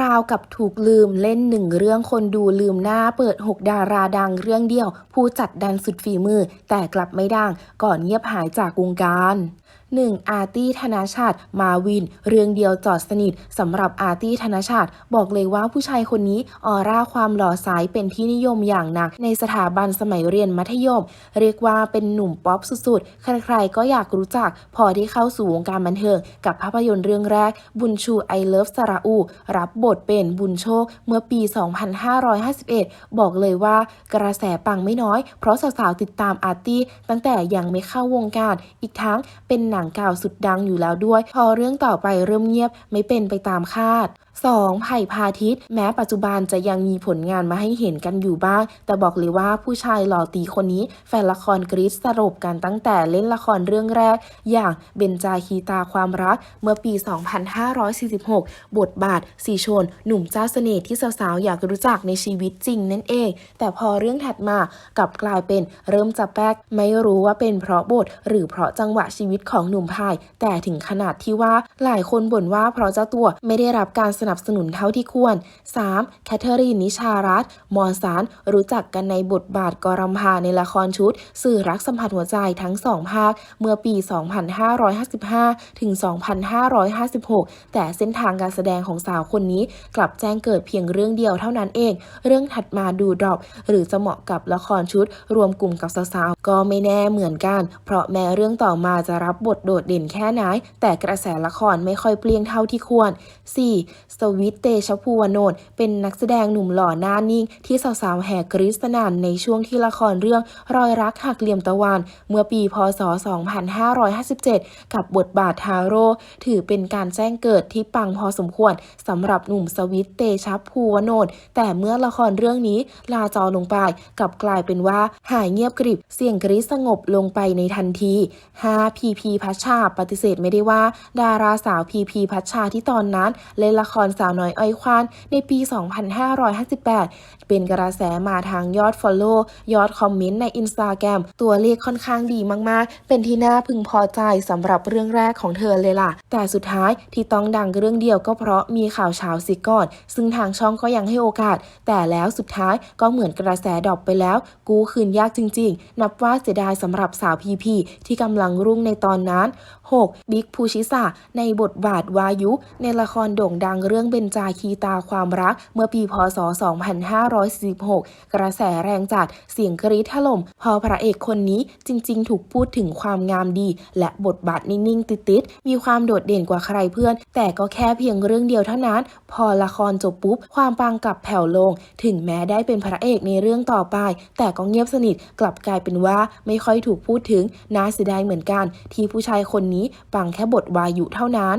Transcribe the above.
ราวกับถูกลืมเล่นหนึ่งเรื่องคนดูลืมหน้าเปิด 6 ดาราดังเรื่องเดียว ผู้จัดดันสุดฝีมือ แต่กลับไม่ดังก่อนเงียบหายจากวงการ 1. อาร์ตี้ธนชาติมาวิน เรื่องเดียวจอดสนิทสำหรับอาร์ตี้ธนชาติ บอกเลยว่าผู้ชายคนนี้ออร่าความหล่อสายเป็นที่นิยมอย่างหนัก ในสถาบันสมัยเรียนมัธยม เรียกว่าเป็นหนุ่มป๊อปสุดๆ ใครๆก็อยากรู้จัก พอได้เข้าสู่วงการบันเทิงกับภาพยนตร์เรื่องแรก บุญชูไอเลิฟสระอู รับบทเป็นบุญโชคเมื่อปี 2551 บอกเลยว่ากระแสปังไม่น้อย เพราะสาวๆติดตามอาร์ตี้ตั้งแต่ยังไม่เข้าวงการอีกทั้งเป็นหนังเก่าสุดดังอยู่แล้วด้วย พอเรื่องต่อไปเริ่มเงียบไม่เป็นไปตามคาด 2. ไผ่พาทิตย์แม้ปัจจุบันจะยังมีผลงานมาให้เห็นกันอยู่บ้าง แต่บอกเลยว่าผู้ชายหล่อตีคนนี้ แฟนละครกรี๊ดสรบกันตั้งแต่เล่นละครเรื่องแรก อย่างเบนจาคีตาความรัก เมื่อปี 2546 บทบาทสีชน หนุ่มเจ้าเสน่ห์ที่สาวๆ อยากรู้จักในชีวิตจริงนั่นเอง แต่พอเรื่องถัดมากลับกลายเป็นเริ่มจะแป๊ก ไม่รู้ว่าเป็นเพราะบท หรือเพราะจังหวะชีวิตของหนุ่มพาย แต่ถึงขนาดที่ว่าหลายคนบ่นว่าเพราะเจ้าตัวไม่ได้รับการสนับสนุนเท่าที่ควร 3. แคทเธอรีนนิชารัตมอนสารรู้จักกันในบทบาทกรำพาในละครชุด สื่อรักสัมผัสหัวใจทั้งสองภาค เมื่อปี 2555 ถึง 2556 แต่เส้นทางการแสดงของสาวคนนี้กลับแจ้งเกิดเพียงเรื่องเดียวเท่านั้นเอง เรื่องถัดมาดูดรอปหรือจะเหมาะกับละครชุด รวมกลุ่มกับสาวๆก็ไม่แน่เหมือนกัน เพราะแม้เรื่องต่อมาจะรับบทโดดเด่นแค่ไหนแต่กระแสละครไม่ค่อยเปลี่ยงเท่าที่ควร 4. สวิตเตชภูวโนนเป็นนักแสดงหนุ่มหล่อหน้านิ่ง ที่สาวๆแห่กรี๊ดสนันในช่วงที่ละครเรื่องรอยรักหักเหลี่ยมตะวัน เมื่อปีพศ 2557 กับบทบาททาโร่ถือเป็นการแจ้งเกิดที่ปังพอสมควรสำหรับหนุ่มสวิตเตชภูวโนนแต่เมื่อละครเรื่องนี้ลาจอลงไปกลับกลายเป็นว่าหายเงียบกริบ เสียงกรี๊ดสงบลงไปในทันที 5. พีพีพัชชาปฏิเสธไม่ได้ว่า ดาราสาวพีพีพัชชาที่ตอนนั้นเล่นละครสาวน้อยอ้อยควานในปี 2558 เป็นกระแสมาทางยอด Follow ยอดคอมเมนต์ใน Instagram ตัวเลขค่อนข้างดีมากๆ เป็นที่น่าพึงพอใจสำหรับเรื่องแรกของเธอเลยล่ะ แต่สุดท้ายที่ต้องดังเรื่องเดียวก็เพราะมีข่าวเช้าสิก่อน ซึ่งทางช่องก็ยังให้โอกาส แต่แล้วสุดท้ายก็เหมือนกระแสดรอปไปแล้ว กู้คืนยากจริง ๆ นับว่าเสียดายสำหรับสาวพีพีที่กำลังรุ่งในตอนนั้น 6. บิ๊กภูชิสาในบทบาทวายุ ในละครโด่งดังเรื่องเบนจาคีตาความรักเมื่อปีพศ 2546 กระแสแรงจัดเสียงกรี๊ดถล่ม พอพระเอกคนนี้จริง ๆ ถูกพูดถึงความงามดี และบทบาทนิ่ง ๆ ติด ๆ มีความโดดเด่นกว่าใครเพื่อน แต่ก็แค่เพียงเรื่องเดียวเท่านั้น พอละครจบปุ๊บ ความปังกลับแผ่วลง ถึงแม้ได้เป็นพระเอกในเรื่องต่อไป แต่ก็เงียบสนิทกลับกลายเป็นว่าไม่ค่อยถูกพูดถึงน่าเสียดายเหมือนกัน ที่ผู้ชายคนนี้ปังแค่บทวายุเท่านั้น